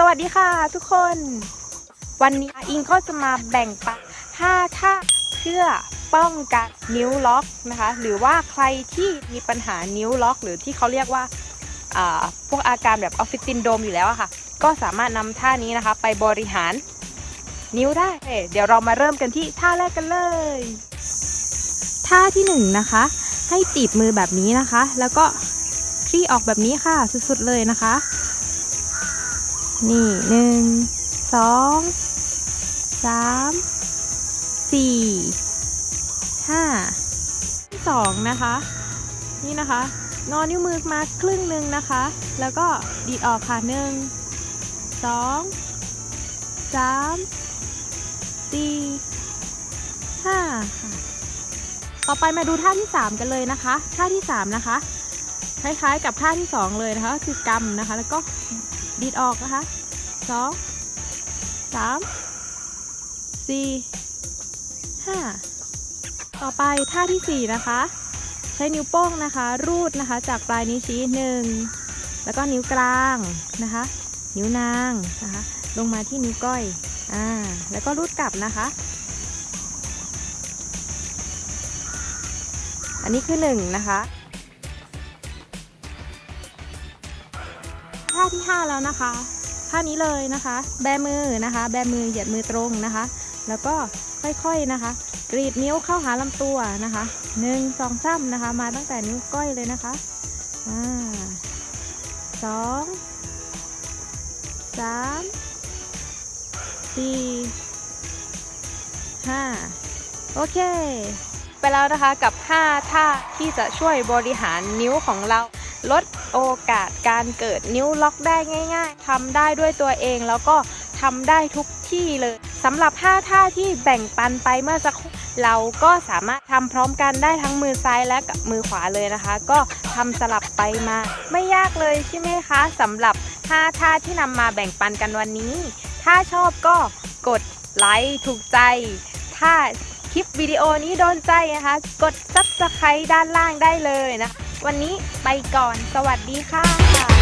สวัสดีค่ะทุกคน วันนี้อิงก็จะมาแบ่งปัน5ท่าเพื่อป้องกันนิ้วล็อกนะคะ หรือว่าใครที่มีปัญหานิ้วล็อก หรือที่เขาเรียกว่าพวกอาการแบบออฟฟิศซินโดมอยู่แล้วค่ะ ก็สามารถนำท่านี้นะคะ ไปบริหารนิ้วได้ เดี๋ยวเรามาเริ่มกันที่ท่าแรกกันเลย ท่าที่หนึ่งนะคะ ให้ตีบมือแบบนี้นะคะ แล้วก็คลี่ออกแบบนี้ค่ะสุดๆเลยนะคะ นี่หนึ่งสองสามสี่ห้าที่สองนะคะ นี่นะคะงอนิ้วมือมาครึ่งหนึ่งนะคะ แล้วก็ดีดออกค่ะหนึ่งสองสามสี่ห้าค่ะ ต่อไปมาดูท่าที่ 3 กันเลยนะคะ ท่าที่ 3 นะคะ คล้ายๆกับท่าที่ 2 เลยนะคะคือกำนะคะ แล้วก็ดีดออกนะคะสองสามสี่ห้าต่อไปท่าที่ 4 นะคะ ใช้นิ้วโป้งนะคะ รูดนะคะ จากปลายนิ้วชี้หนึ่งแล้วก็นิ้วกลางนะคะ นิ้วนางนะคะ ลงมาที่นิ้วก้อยอ่าแล้วก็รูดกลับนะคะ อันนี้คือหนึ่งนะคะ ท่าที่ 5 แล้วนะคะท่านี้เลยนะคะ แบมือนะคะ แบมือเหยียดมือตรงนะคะ แล้วก็ค่อยๆนะคะ กรีดนิ้วเข้าหาลำตัวนะคะหนึ่งสองสามนะคะ มาตั้งแต่นิ้วก้อยเลยนะคะอ่าสองสามสี่ห้าโอเค ไปแล้วนะคะกับ 5 ท่าที่จะช่วยบริหารนิ้วของเรา ลดโอกาสการเกิดนิ้วล็อกได้ง่าย ๆทำได้ด้วยตัวเองแล้วก็ทำได้ทุกที่เลยสำหรับ5ท่าที่แบ่งปันไปเมื่อสักครู่เราก็สามารถทำพร้อมกันได้ทั้งมือซ้ายและกับมือขวาเลยนะคะ ก็ทำสลับไปมา ไม่ยากเลยใช่ไหมคะสำหรับ5ท่าที่นำมาแบ่งปันกันวันนี้ ถ้าชอบก็กดไลค์ถูกใจ ถ้าคลิปวิดีโอนี้โดนใจนะคะ กด subscribe ด้านล่างได้เลยนะ วันนี้ไปก่อน สวัสดีค่ะ